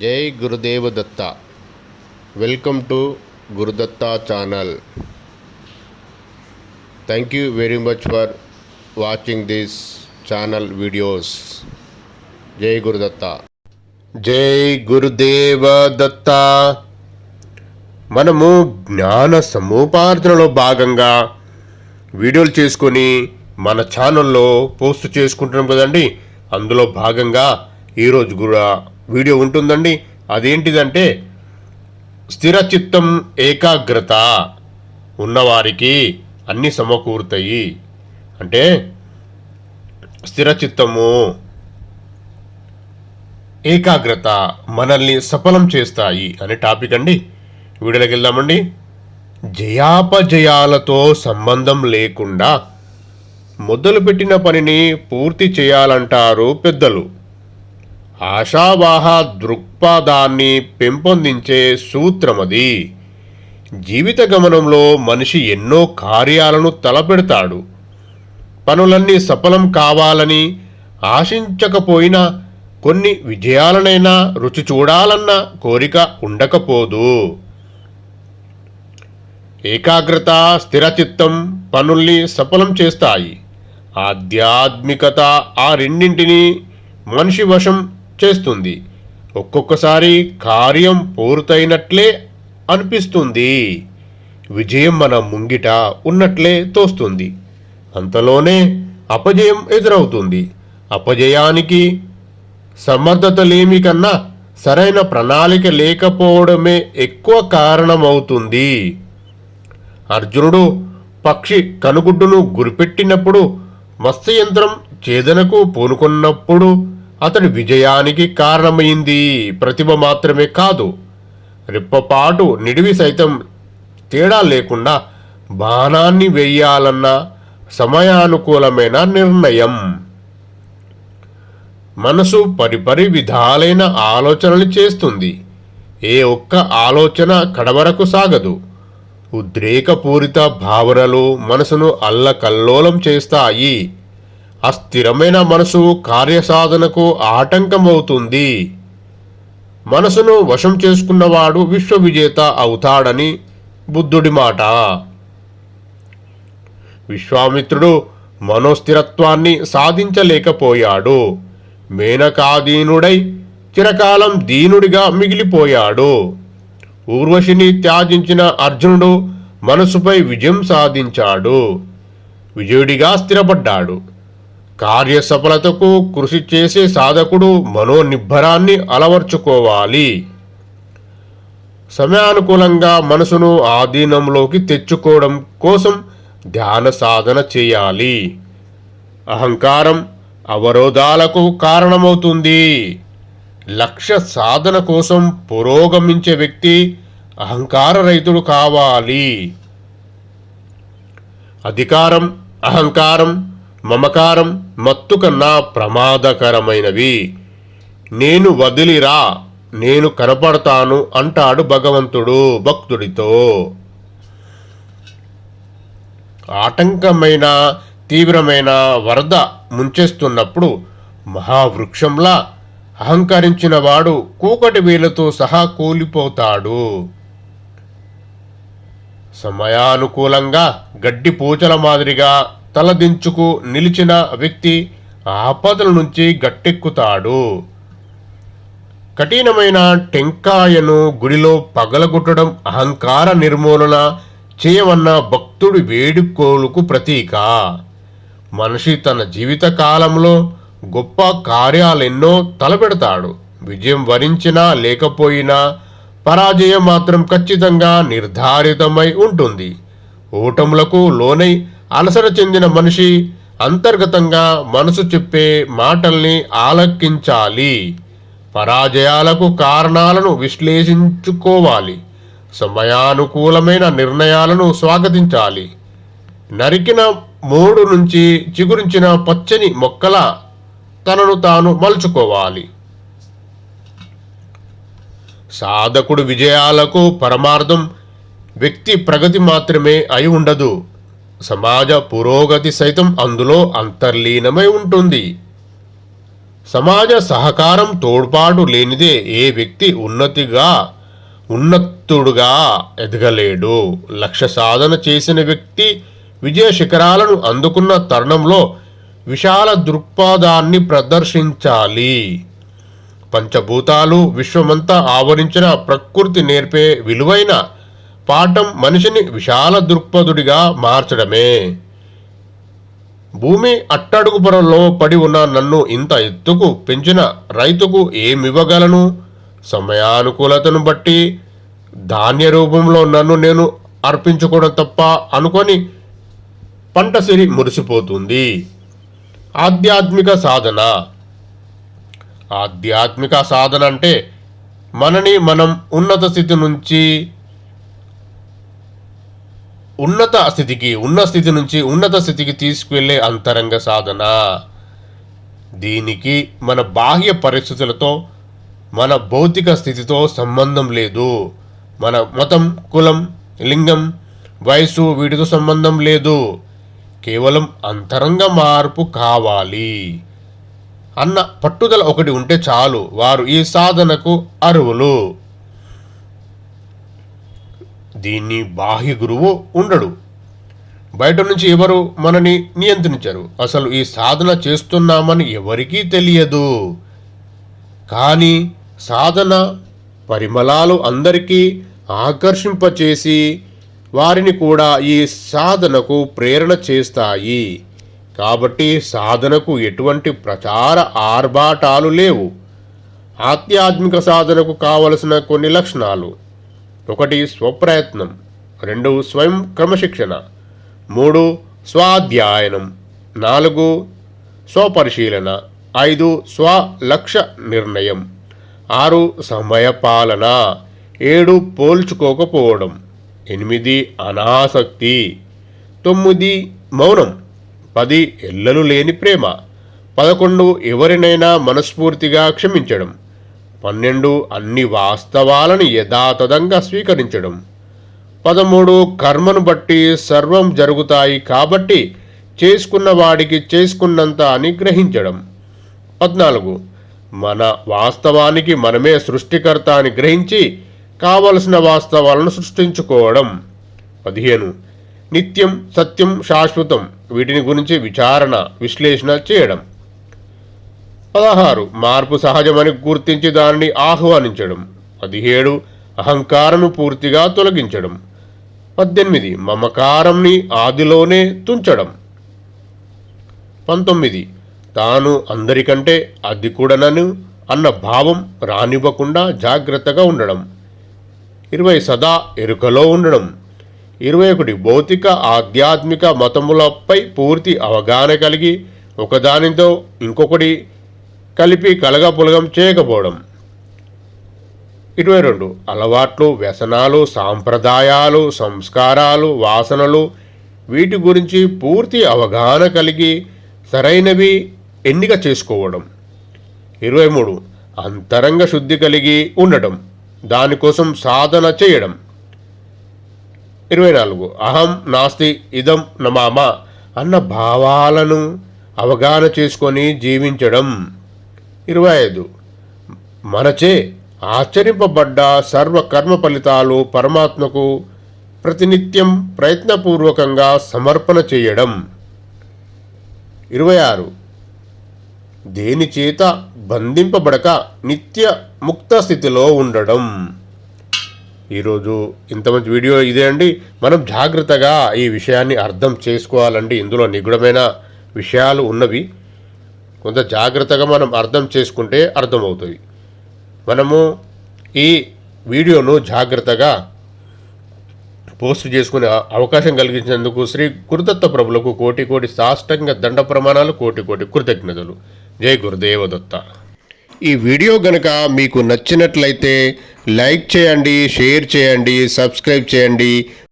జై Gurudeva Datta. Welcome to Gurudatta channel. Thank you very much for watching this channel videos జై గురుదత్త. జై గురుదేవ దత్త. మనము జ్ఞాన సముపార్జనలో భాగంగా వీడియోలు చేసుకొని మన ఛానల్లో పోస్ట్ చేసుకుంటున్నాం కదండి. అందులో భాగంగా ఈరోజు కూడా వీడియో ఉంటుందండి. అదేంటిదంటే స్థిరచిత్తం ఏకాగ్రత ఉన్నవారికి అన్నీ సమకూరుతాయి. అంటే స్థిరచిత్తము ఏకాగ్రత మనల్ని సఫలం చేస్తాయి అనే టాపిక్ అండి. వీడియోలోకి వెళ్దామండి. జయాపజయాలతో సంబంధం లేకుండా మొదలుపెట్టిన పనిని పూర్తి చేయాలంటారు పెద్దలు. ఆశావాహ దృక్పథాన్ని పెంపొందించే సూత్రమది. జీవిత గమనంలో మనిషి ఎన్నో కార్యాలను తలపెడతాడు. పనులన్నీ సఫలం కావాలని ఆశించకపోయినా కొన్ని విజయాలనైనా రుచి చూడాలన్న కోరిక ఉండకపోదు. ఏకాగ్రత స్థిరచిత్తం పనుల్ని సఫలం చేస్తాయి. ఆధ్యాత్మికత ఆ రెండింటిని మనిషి వశం చేస్తుంది ఒక్కొక్కసారి కార్యం పూర్తయినట్లే అనిపిస్తుంది. విజయం మన ముంగిట ఉన్నట్లే తోస్తుంది. అంతలోనే అపజయం ఎదురవుతుంది. అపజయానికి సమర్థత లేమి కన్నా సరైన ప్రణాళిక లేకపోవడమే ఎక్కువ కారణమవుతుంది. అర్జునుడు పక్షి కనుగుడ్డును గురిపెట్టినప్పుడు మత్స్యయంత్రం చేదనకు పూనుకున్నప్పుడు అతడి విజయానికి కారణమైంది. ప్రతిభ మాత్రమే కాదు రెప్పపాటు నిడివి సైతం తేడా లేకుండా బాణాన్ని వెయ్యాలన్న సమయానుకూలమైన నిర్ణయం. మనసు పరిపరి విధాలైన ఆలోచనలు చేస్తుంది. ఏ ఒక్క ఆలోచన కడవరకు సాగదు. ఉద్రేకపూరిత భావనలు మనసును అల్లకల్లోలం చేస్తాయి. అస్థిరమైన మనసు కార్యసాధనకు ఆటంకమవుతుంది. మనసును వశం చేసుకున్నవాడు విశ్వవిజేత అవుతాడని బుద్ధుడి మాట. విశ్వామిత్రుడు మనోస్థిరత్వాన్ని సాధించలేకపోయాడు. మేనకాదీనుడై చిరకాలం దీనుడిగా మిగిలిపోయాడు. ఊర్వశిని త్యాజించిన అర్జునుడు మనసుపై విజయం సాధించాడు. విజయుడిగా స్థిరపడ్డాడు. కార్యసఫలతకు కృషి చేసే సాధకుడు మనోనిబ్బరాన్ని అలవర్చుకోవాలి. సమయానుకూలంగా మనసును ఆధీనంలోకి తెచ్చుకోవడం కోసం ధ్యాన సాధన చేయాలి. అహంకారం అవరోధాలకు కారణమవుతుంది. లక్ష్య సాధన కోసం పురోగమించే వ్యక్తి అహంకార రైతుడు కావాలి. అధికారం అహంకారం మమకారం మత్తు కన్నా ప్రమాదకరమైనవి. నేను వదిలిరా నేను కనపడతాను అంటాడు భగవంతుడు భక్తుడితో. ఆటంకమైన తీవ్రమైన వరద ముంచేస్తున్నప్పుడు మహావృక్షంలా అహంకరించిన వాడు కూకటి వేలతో సహా కూలిపోతాడు. సమయానుకూలంగా గడ్డి పూచల మాదిరిగా తలదించుకు నిలిచిన వ్యక్తి ఆపదల నుంచి గట్టెక్కుతాడు. కఠినమైన టెంకాయను గుడిలో పగలగొట్టడం అహంకార నిర్మూలన చేయవన్న భక్తుడి వేడుకోలుకు ప్రతీక. మనిషి తన జీవిత కాలంలో గొప్ప కార్యాలెన్నో తలపెడతాడు. విజయం వరించినా లేకపోయినా పరాజయం మాత్రం ఖచ్చితంగా నిర్ధారితమై ఉంటుంది. ఓటములకు లోనై అలసట చెందిన మనిషి అంతర్గతంగా మనసు చెప్పే మాటల్ని ఆలకించాలి. పరాజయాలకు కారణాలను విశ్లేషించుకోవాలి. సమయానుకూలమైన నిర్ణయాలను స్వాగతించాలి. నరికిన మూడు నుంచి చిగురించిన పచ్చని మొక్కల తనను తాను మలుచుకోవాలి. సాధకుడు విజయాలకు పరమార్థం వ్యక్తి ప్రగతి మాత్రమే అయి ఉండదు. సమాజ పురోగతి సైతం అందులో అంతర్లీనమై ఉంటుంది. సమాజ సహకారం తోడ్పాటు లేనిదే ఏ వ్యక్తి ఉన్నతిగా ఉన్నతుడుగా ఎదగలేడు. లక్ష్య సాధన చేసిన వ్యక్తి విజయ శిఖరాలను అందుకున్న తరుణంలో విశాల దృక్పథాన్ని ప్రదర్శించాలి. పంచభూతాలు విశ్వమంతా ఆవరించిన ప్రకృతి నేర్పే విలువైన పాఠం మనిషిని విశాల దృక్పథుడిగా మార్చడమే. భూమి అట్టడుగు పొరలో పడి ఉన్న నన్ను ఇంత ఎత్తుకు పెంచిన రైతుకు ఏమివ్వగలను? సమయానుకూలతను బట్టి ధాన్య రూపంలో నన్ను నేను అర్పించుకోవడం తప్ప అనుకొని పంట సిరి మురిసిపోతుంది. ఆధ్యాత్మిక సాధన. ఆధ్యాత్మిక సాధన అంటే మనని మనం ఉన్నత స్థితి నుంచి ఉన్నత స్థితికి ఉన్న స్థితి నుంచి ఉన్నత స్థితికి తీసుకువెళ్ళే అంతరంగ సాధన. దీనికి మన బాహ్య పరిస్థితులతో మన భౌతిక స్థితితో సంబంధం లేదు. మన మతం కులం లింగం వయసు వీటితో సంబంధం లేదు. కేవలం అంతరంగ మార్పు కావాలి. అన్న పట్టుదల ఒకటి ఉంటే చాలు. వారు ఈ సాధనకు అరువులు దీన్ని బాహ్య గురువు ఉండడు. బయట నుంచి ఎవరు మనని నియంత్రించరు. అసలు ఈ సాధన చేస్తున్నామని ఎవరికీ తెలియదు. కానీ సాధన పరిమళాలు అందరికీ ఆకర్షింపచేసి వారిని కూడా ఈ సాధనకు ప్రేరణ చేస్తాయి. కాబట్టి సాధనకు ఎటువంటి ప్రచార ఆర్భాటాలు లేవు. ఆధ్యాత్మిక సాధనకు కావలసిన కొన్ని లక్షణాలు. ఒకటి స్వప్రయత్నం రెండు స్వయం క్రమశిక్షణ మూడు స్వాధ్యాయనం నాలుగు స్వపరిశీలన ఐదు స్వలక్ష్య నిర్ణయం ఆరు సమయపాలన ఏడు పోల్చుకోకపోవడం ఎనిమిది అనాసక్తి తొమ్మిది మౌనం పది ఎల్లలు లేని ప్రేమ పదకొండు ఎవరినైనా మనస్ఫూర్తిగా క్షమించడం. పన్నెండు అన్ని వాస్తవాలను యథాతథంగా స్వీకరించడం. పదమూడు కర్మను బట్టి సర్వం జరుగుతాయి కాబట్టి చేసుకున్న వాడికి చేసుకున్నంత అని గ్రహించడం. పద్నాలుగు మన వాస్తవానికి మనమే సృష్టికర్త అని గ్రహించి కావలసిన వాస్తవాలను సృష్టించుకోవడం. పదిహేను నిత్యం సత్యం శాశ్వతం వీటిని గురించి విచారణ విశ్లేషణ చేయడం. పదహారు. మార్పు సహజమని గుర్తించి దానిని ఆహ్వానించడం. పదిహేడు. అహంకారను పూర్తిగా తొలగించడం. పద్దెనిమిది. మమకారంని ఆదిలోనే తుంచడం. పంతొమ్మిది. తాను అందరికంటే అధికుడనను అన్న భావం రానివ్వకుండా జాగ్రత్తగా ఉండడం. ఇరవై సదా ఎరుకలో ఉండడం. ఇరవై ఒకటి. భౌతిక ఆధ్యాత్మిక మతములపై పూర్తి అవగాహన కలిగి ఒకదానితో ఇంకొకటి కలిపి కలగపులగం చేయకపోవడం. ఇరవై రెండు. అలవాట్లు వ్యసనాలు సాంప్రదాయాలు సంస్కారాలు వాసనలు వీటి గురించి పూర్తి అవగాహన కలిగి సరైనవి ఎన్నిక చేసుకోవడం. ఇరవై మూడు. అంతరంగ శుద్ధి కలిగి ఉండడం. దానికోసం సాధన చేయడం. ఇరవై నాలుగు. అహం నాస్తి ఇదం నమామ అన్న భావాలను అవగాహన చేసుకొని జీవించడం. ఇరవై ఐదు. మనచే ఆచరింపబడ్డ సర్వ కర్మ ఫలితాలు పరమాత్మకు ప్రతినిత్యం ప్రయత్నపూర్వకంగా సమర్పణ చేయడం. ఇరవై ఆరు. దేనిచేత బంధింపబడక నిత్య ముక్త స్థితిలో ఉండడం. ఈరోజు ఇంత మంచి వీడియో ఇదే అండి. మనం జాగ్రత్తగా ఈ విషయాన్ని అర్థం చేసుకోవాలండి. ఇందులో నిగుడమైన విషయాలు ఉన్నవి. కొంత జాగ్రత్తగా మనం అర్థం చేసుకుంటే అర్థమవుతుంది. మనము ఈ వీడియోను జాగ్రత్తగా పోస్ట్ చేసుకునే అవకాశం కలిగించినందుకు శ్రీ గురుదత్త ప్రభులకు కోటి కోటి సాష్టంగ దండ ప్రమాణాలు కోటి కోటి కృతజ్ఞతలు. జై గురుదేవదత్త. ఈ వీడియో గనక మీకు నచ్చినట్లయితే లైక్ చేయండి షేర్ చేయండి సబ్స్క్రైబ్ చేయండి.